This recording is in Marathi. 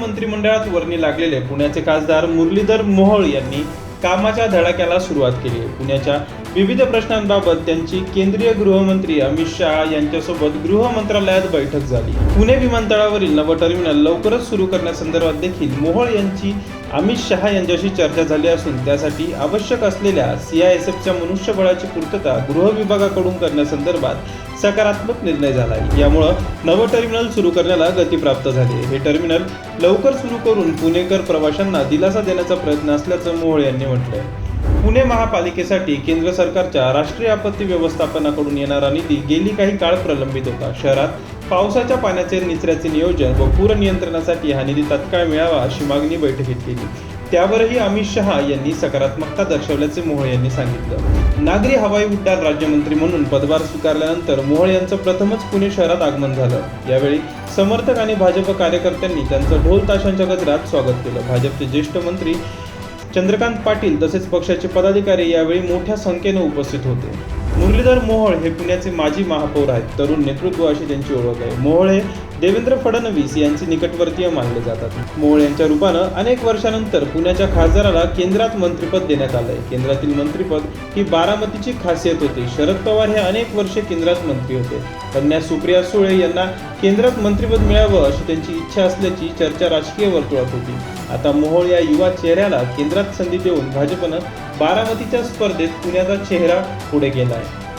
मंत्रिमंडळात वर्णी लागलेले पुण्याचे खासदार मुरलीधर मोहोळ यांनी कामाच्या धडाक्याला सुरुवात केली आहे. पुण्याच्या विविध प्रश्नांबाबत त्यांची केंद्रीय गृहमंत्री अमित शहा यांच्यासोबत गृह मंत्रालयात बैठक झाली. पुणे विमानतळावरील नवं टर्मिनल लवकरच सुरू करण्यासंदर्भात देखील मोहोळ यांची अमित शहा यांच्याशी चर्चा झाली असून त्यासाठी आवश्यक असलेल्या सी आय एस एफच्या मनुष्यबळाची पूर्तता गृह विभागाकडून करण्यासंदर्भात सकारात्मक निर्णय झाला आहे. यामुळं नवं टर्मिनल सुरू करण्याला गती प्राप्त झाली आहे. हे टर्मिनल लवकर सुरू करून पुणेकर प्रवाशांना दिलासा देण्याचा प्रयत्न असल्याचं मोहोळ यांनी म्हटलंय. पुणे महापालिकेसाठी केंद्र सरकारच्या राष्ट्रीय आपत्ती व्यवस्थापनाकडून येणारा निधी गेली काही काळ प्रलंबित होता. शहरात पावसाच्या पाण्याचे निचऱ्याचे नियोजन व पूर नियंत्रणासाठी हा निधी तत्काळ मिळावा अशी मागणी बैठकीत केली. त्यावरही अमित शहा यांनी सकारात्मकता दर्शवल्याचे मोहोळ यांनी सांगितलं. नागरी हवाई उड्डाण राज्यमंत्री म्हणून पदभार स्वीकारल्यानंतर मोहोळ यांचं प्रथमच पुणे शहरात आगमन झालं. यावेळी समर्थक आणि भाजप कार्यकर्त्यांनी त्यांचं ढोल ताशांच्या गजरात स्वागत केलं. भाजपचे ज्येष्ठ मंत्री चंद्रकांत पाटील तसेच पक्षाचे पदाधिकारी यावेळी मोठ्या संख्येने उपस्थित होते. मुरलीधर मोहोळ हे पुण्याचे माजी महापौर आहेत. तरुण नेतृत्व अशी त्यांची ओळख आहे. मोहोळ हे देवेंद्र फडणवीस यांचे निकटवर्तीय मानले जातात. मोहोळ यांच्या रूपानं अनेक वर्षानंतर पुण्याच्या खासदाराला केंद्रात मंत्रिपद देण्यात आलंय. केंद्रातील मंत्रिपद ही बारामतीची खासियत होती. शरद पवार हे अनेक वर्षे केंद्रात मंत्री होते. कन्या सुप्रिया सुळे यांना केंद्रात मंत्रिपद मिळावं अशी त्यांची इच्छा असल्याची चर्चा राजकीय वर्तुळात होती. आता मोहोळ या युवा चेहऱ्याला केंद्रात संधी देऊन भाजपनं बारामतीच्या स्पर्धेत पुण्याचा चेहरा पुढे गेला आहे